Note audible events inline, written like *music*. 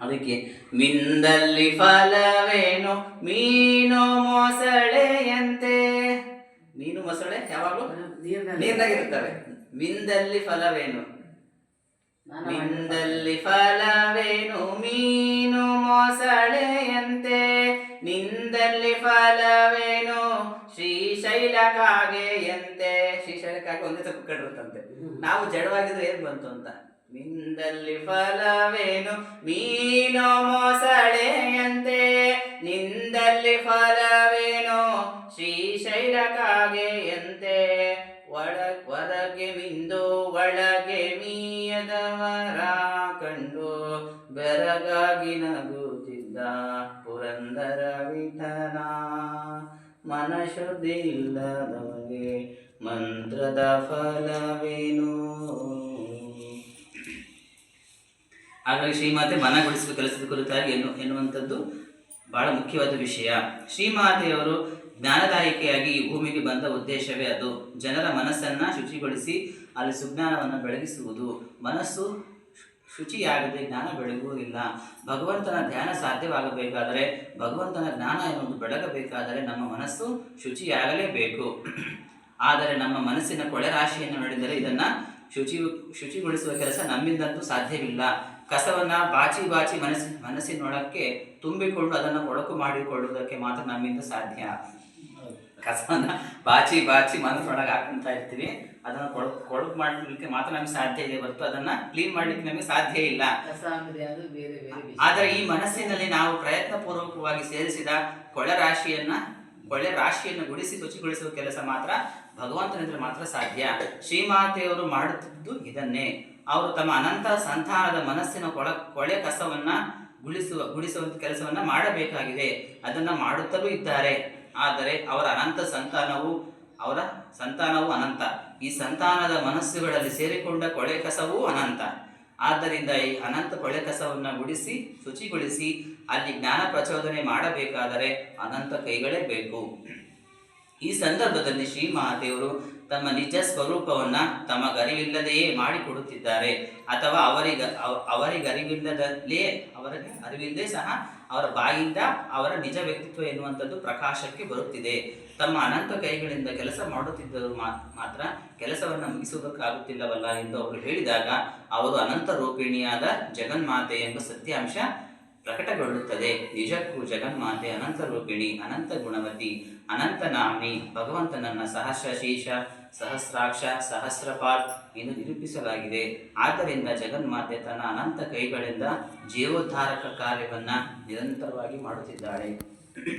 ಅದಕ್ಕೆ ಮಿಂದಲ್ಲಿ ಫಲವೇನು? ಮೀನು ಮೊಸಳೆಯಂತೆ. ಮೀನು ಮೊಸಳೆ ಯಾವಾಗಲೂ ನೀರ್ನಾಗಿರ್ತವೆ ಮಿಂದಲ್ಲಿ ಫಲವೇನು? ಮಿಂದಲ್ಲಿ ಫಲವೇನು? ಮೀನು ಮೊಸಳೆಯಂತೆ. ನಿಂದಲ್ಲಿ ಫಲವೇನು? ಶ್ರೀಶೈಲ ಕಾಗೆಯಂತೆ ಶ್ರೀಶೈಲ ಕಾಗೆ ಒಂದೇ ತಕ್ಕ ಕಂಡಿರುತ್ತಂತೆ ನಾವು ಜಡವಾಗಿದ್ರೆ ಏನ್ ಬಂತು ಅಂತ? ನಿಂದಲ್ಲಿ ಫಲವೇನು? ಮೀನು ಮೊಸಳೆಯಂತೆ. ನಿಂದಲ್ಲಿ ಫಲವೇನು? ಶ್ರೀಶೈಲಕಾಗೆಯಂತೆ. ಒಳ, ಹೊರಗೆ ಮಿಂದು, ಒಳಗೆ ಮೀಯದವರ ಕಂಡು, ಬೆರಗಾಗಿ ನಗುತ್ತಿದ್ದ ಪುರಂದರ ವಿಠಲ. ನಮಗೆ ಮಂತ್ರದ ಫಲವೇನು? ಹಾಗಾಗಿ ಶ್ರೀಮಾತೆ ಮನಗೊಳಿಸುವ ಕೆಲಸದ ಕುರಿತಾಗಿ ಎನ್ನು, ಎನ್ನುವಂಥದ್ದು ಬಹಳ ಮುಖ್ಯವಾದ ವಿಷಯ. ಶ್ರೀಮಾತೆಯವರು ಜ್ಞಾನದಾಯಕೆಯಾಗಿ ಈ ಭೂಮಿಗೆ ಬಂದ ಉದ್ದೇಶವೇ ಅದು. ಜನರ ಮನಸ್ಸನ್ನ ಶುಚಿಗೊಳಿಸಿ ಅಲ್ಲಿ ಸುಜ್ಞಾನವನ್ನು ಬೆಳಗಿಸುವುದು. ಮನಸ್ಸು ಶುಚಿಯಾಗದೆ ಜ್ಞಾನ ಬೆಳಗುವುದಿಲ್ಲ ಭಗವಂತನ ಧ್ಯಾನ ಸಾಧ್ಯವಾಗಬೇಕಾದರೆ, ಭಗವಂತನ ಜ್ಞಾನ ಎನ್ನುವುದು ಬೆಳಗಬೇಕಾದರೆ ನಮ್ಮ ಮನಸ್ಸು ಶುಚಿಯಾಗಲೇಬೇಕು. *clears throat* ಆದರೆ ನಮ್ಮ ಮನಸ್ಸಿನ ಕೊಳೆ ರಾಶಿಯನ್ನು ನೋಡಿದರೆ ಇದನ್ನ ಶುಚಿ ಶುಚಿಗೊಳಿಸುವ ಕೆಲಸ ನಮ್ಮಿಂದಂತೂ ಸಾಧ್ಯವಿಲ್ಲ. ಕಸವನ್ನ ಬಾಚಿ ಬಾಚಿ ಮನಸ್ಸಿ ಮನಸ್ಸಿನೊಳಕ್ಕೆ ತುಂಬಿಕೊಂಡು ಅದನ್ನು ಒಳಕು ಮಾಡಿಕೊಳ್ಳುವುದಕ್ಕೆ ಮಾತ್ರ ನಮ್ಮಿಂದ ಸಾಧ್ಯ. ಕಸವನ್ನ ಬಾಚಿ ಬಾಚಿ ಮನಸ್ಸೊಳಗೆ ಹಾಕೊಂತ ಇರ್ತೀವಿ. ಅದನ್ನು ಕೊಳಕು ಕೊಳಕು ಮಾಡಲಿಕ್ಕೆ ಮಾತ್ರ ನಮಗೆ ಸಾಧ್ಯ ಇದೆ ಹೊರತು ಅದನ್ನ ಕ್ಲೀನ್ ಮಾಡ್ಲಿಕ್ಕೆ ನಮಗೆ ಸಾಧ್ಯ ಇಲ್ಲ. ಆದರೆ ಈ ಮನಸ್ಸಿನಲ್ಲಿ ನಾವು ಪ್ರಯತ್ನ ಪೂರ್ವಕವಾಗಿ ಸೇರಿಸಿದ ಕೊಳೆ ರಾಶಿಯನ್ನ ಕೊಳೆ ರಾಶಿಯನ್ನು ಗುಡಿಸಿ ಶುಚಿಗೊಳಿಸುವ ಕೆಲಸ ಮಾತ್ರ ಭಗವಂತನಿಂದ ಮಾತ್ರ ಸಾಧ್ಯ. ಶ್ರೀಮಾತೆಯವರು ಮಾಡುತ್ತಿದ್ದು ಇದನ್ನೇ. ಅವರು ತಮ್ಮ ಅನಂತ ಸಂತಾನದ ಮನಸ್ಸಿನ ಕೊಳ, ಕೊಳೆ ಕಸವನ್ನ ಗುಳಿಸುವ, ಗುಡಿಸುವಂತ ಕೆಲಸವನ್ನ ಮಾಡಬೇಕಾಗಿದೆ. ಅದನ್ನ ಮಾಡುತ್ತಲೂ ಇದ್ದಾರೆ. ಆದರೆ ಅವರ ಅನಂತ ಸಂತಾನವು, ಅವರ ಸಂತಾನವು ಅನಂತ. ಈ ಸಂತಾನದ ಮನಸ್ಸುಗಳಲ್ಲಿ ಸೇರಿಕೊಂಡ ಕೊಳೆ ಕಸವೂ ಅನಂತ. ಆದ್ದರಿಂದ ಈ ಅನಂತ ಕೊಳೆ ಕಸವನ್ನು ಗುಡಿಸಿ ಶುಚಿಗೊಳಿಸಿ ಅಲ್ಲಿ ಜ್ಞಾನ ಪ್ರಚೋದನೆ ಮಾಡಬೇಕಾದರೆ ಅನಂತ ಕೈಗಳೇ ಬೇಕು. ಈ ಸಂದರ್ಭದಲ್ಲಿ ಶ್ರೀ ಮಹಾದೇವರು ತಮ್ಮ ನಿಜ ಸ್ವರೂಪವನ್ನ ತಮಗರಿವಿಲ್ಲದೆಯೇ ಮಾಡಿಕೊಡುತ್ತಿದ್ದಾರೆ. ಅಥವಾ ಅವರಿಗ ಅವರಿಗೆ ಅವರಿಗರಿವಿಲ್ಲದಲ್ಲೇ ಅವರಿಗೆ ಅರಿವಿಲ್ಲದೆ ಸಹ ಅವರ ಬಾಯಿಂದ ಅವರ ನಿಜ ವ್ಯಕ್ತಿತ್ವ ಎನ್ನುವಂಥದ್ದು ಪ್ರಕಾಶಕ್ಕೆ ಬರುತ್ತಿದೆ. ತಮ್ಮ ಅನಂತ ಕೈಗಳಿಂದ ಕೆಲಸ ಮಾಡುತ್ತಿದ್ದರು ಮಾತ್ರ ಕೆಲಸವನ್ನು ಮುಗಿಸುವುದಕ್ಕಾಗುತ್ತಿಲ್ಲವಲ್ಲ ಎಂದು ಅವರು ಹೇಳಿದಾಗ, ಅವರು ಅನಂತ ರೂಪಿಣಿಯಾದ ಜಗನ್ಮಾತೆ ಎಂಬ ಸತ್ಯಾಂಶ ಪ್ರಕಟಗೊಳ್ಳುತ್ತದೆ. ನಿಜಕ್ಕೂ ಜಗನ್ಮಾತೆ ಅನಂತ ರೂಪಿಣಿ, ಅನಂತ ಗುಣವತಿ, ಅನಂತ ನಾಮಿನಿ ಭಗವಂತನನ್ನ ಸಹಸ್ರ ಶೀರ್ಷ ಸಹಸ್ರಾಕ್ಷ ಸಹಸ್ರಪಾತ್ ಎಂದು ನಿರೂಪಿಸಲಾಗಿದೆ. ಆದ್ದರಿಂದ ಜಗನ್ಮಾತೆ ತನ್ನ ಅನಂತ ಕೈಗಳಿಂದ ಜೀವೋದ್ಧಾರಕ ಕಾರ್ಯವನ್ನ ನಿರಂತರವಾಗಿ ಮಾಡುತ್ತಿದ್ದಾಳೆ.